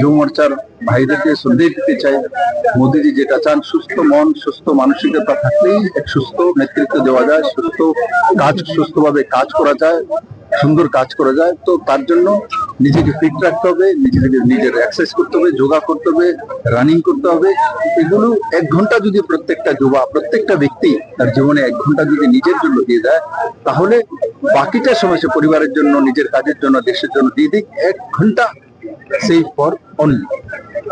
যুব মোর্চার ভাইদেরকে সন্দেহ দিতে চাই। মোদিজি যেটা চান, সুস্থ মন, সুস্থ মানসিকতা থাকলেই এক সুস্থ নেতৃত্ব দেওয়া যায়, সুস্থ কাজ, সুস্থভাবে কাজ করা যায়, সুন্দর কাজ করা যায়। তো তার জন্য নিজেকে ফিট রাখতে হবে, নিজেকে নিজের এক্সারসাইজ করতে হবে, যোগা করতে হবে রানিং করতে হবে। এগুলো এক ঘণ্টা যদি প্রত্যেকটা যুবা, প্রত্যেকটা ব্যক্তি তার জীবনে এক ঘণ্টা যদি নিজের জন্য দিয়ে দেয়, তাহলে বাকিটা সময় সে পরিবারের জন্য, নিজের কাজের জন্য, দেশের জন্য দিয়ে দিক, এক ঘণ্টা save for only.